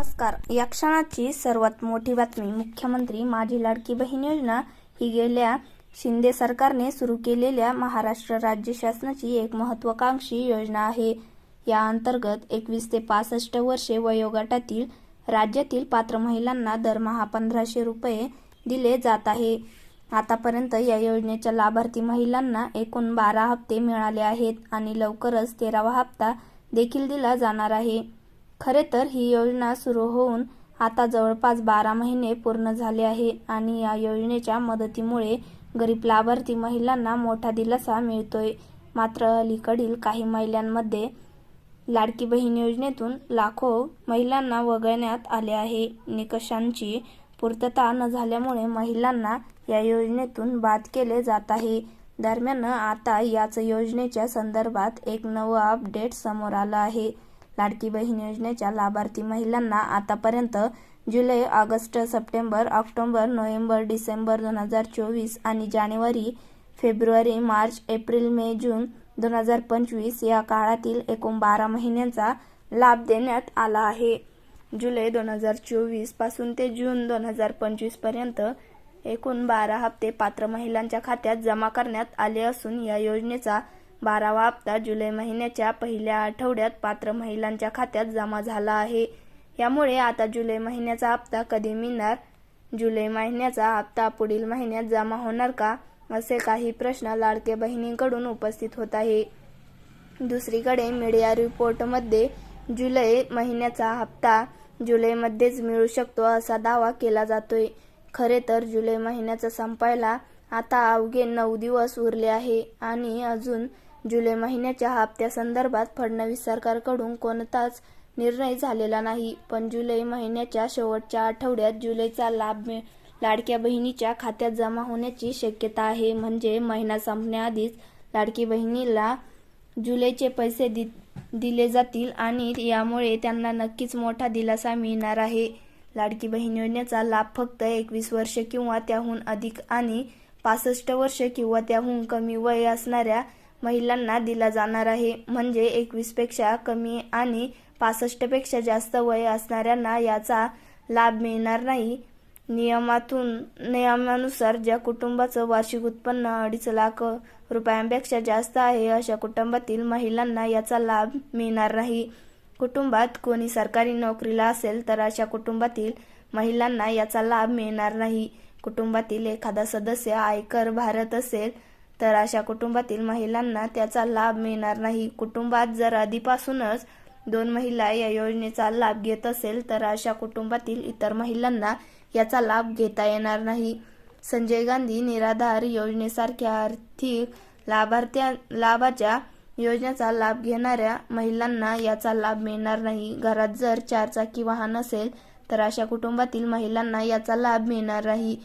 नमस्कार. या क्षणाची सर्वात मोठी बातमी. मुख्यमंत्री माझी लाडकी बहीण योजना ही गेल्या शिंदे सरकारने सुरू केलेल्या महाराष्ट्र राज्य शासनाची एक महत्वाकांक्षी योजना आहे. या अंतर्गत एकवीस ते पासष्ट वर्षे वयोगटातील राज्यातील पात्र महिलांना दरमहा पंधराशे रुपये दिले जात आहे. आतापर्यंत या योजनेच्या लाभार्थी महिलांना एकूण बारा हप्ते मिळाले आहेत आणि लवकरच तेरावा हप्ता देखील दिला जाणार आहे. खरे तर ही योजना सुरू होऊन आता जवळपास बारा महिने पूर्ण झाले आहे आणि या योजनेच्या मदतीमुळे गरीब लाभार्थी महिलांना मोठा दिलासा मिळतोय. मात्र अलीकडील काही महिलांमध्ये लाडकी बहीण योजनेतून लाखो महिलांना वगळण्यात आले आहे. निकषांची पूर्तता न झाल्यामुळे महिलांना या योजनेतून बाद केले जात आहे. दरम्यान आता याच योजनेच्या संदर्भात एक नवं अपडेट समोर आलं आहे. लाडकी बहीण योजनेच्या लाभार्थी महिलांना आतापर्यंत जुलै ऑगस्ट सप्टेंबर ऑक्टोबर नोव्हेंबर डिसेंबर दोन हजार चोवीस आणि जानेवारी फेब्रुवारी मार्च एप्रिल मे जून दोन हजार पंचवीस या काळातील एकूण बारा महिन्यांचा लाभ देण्यात आला आहे. जुलै दोन हजार चोवीसपासून ते जून दोन हजार पंचवीसपर्यंत एकूण बारा हप्ते पात्र महिलांच्या खात्यात जमा करण्यात आले असून या योजनेचा बारावा हप्ता जुलै महिन्याच्या पहिल्या आठवड्यात पात्र महिलांच्या खात्यात जमा झाला आहे. यामुळे आता जुलै महिन्याचा हप्ता कधी मिळणार? जुलै महिन्याचा हप्ता पुढील महिन्यात जमा होणार का? असे काही प्रश्न लाडके बहिणींकडून उपस्थित होत आहे. दुसरीकडे मीडिया रिपोर्टमध्ये जुलै महिन्याचा हप्ता जुलैमध्येच मिळू शकतो असा दावा केला जातोय. खरे तर जुलै महिन्याचा संपायला आता अवघे नऊ दिवस उरले आहे आणि अजून जुलै महिन्याच्या हप्त्यासंदर्भात फडणवीस सरकारकडून कोणताच निर्णय झालेला नाही. पण जुलै महिन्याच्या शेवटच्या आठवड्यात जुलैचा लाभ मिळ लाडक्या बहिणीच्या खात्यात जमा होण्याची शक्यता आहे. म्हणजे महिना संपण्याआधीच लाडकी बहिणीला जुलैचे पैसे दि दिले जातील आणि यामुळे त्यांना नक्कीच मोठा दिलासा मिळणार आहे. लाडकी बहीण योजनेचा लाभ फक्त एकवीस वर्ष किंवा त्याहून अधिक आणि पासष्ट वर्ष किंवा त्याहून कमी वय असणाऱ्या महिलांना दिला जाणार आहे. म्हणजे एकवीसपेक्षा कमी आणि पासष्टपेक्षा जास्त वय असणाऱ्यांना याचा लाभ मिळणार नाही. नियमातून नियमानुसार ज्या कुटुंबाचं वार्षिक उत्पन्न अडीच लाख रुपयांपेक्षा जास्त आहे अशा कुटुंबातील महिलांना याचा लाभ मिळणार नाही. कुटुंबात कोणी सरकारी नोकरीला असेल तर अशा कुटुंबातील महिलांना याचा लाभ मिळणार नाही. कुटुंबातील एखादा सदस्य आयकर भारत असेल तर अशा कुटुंबातील महिलांना त्याचा लाभ मिळणार नाही. कुटुंबात जर आधीपासूनच दोन महिला या योजनेचा लाभ घेत असेल तर अशा कुटुंबातील इतर महिलांना याचा लाभ घेता येणार नाही. संजय गांधी निराधार योजनेसारख्या आर्थिक लाभार्थ्या लाभाच्या योजनेचा लाभ घेणाऱ्या महिलांना याचा लाभ मिळणार नाही. घरात जर चारचाकी वाहन असेल तर अशा कुटुंबातील महिलांना याचा लाभ मिळणार नाही.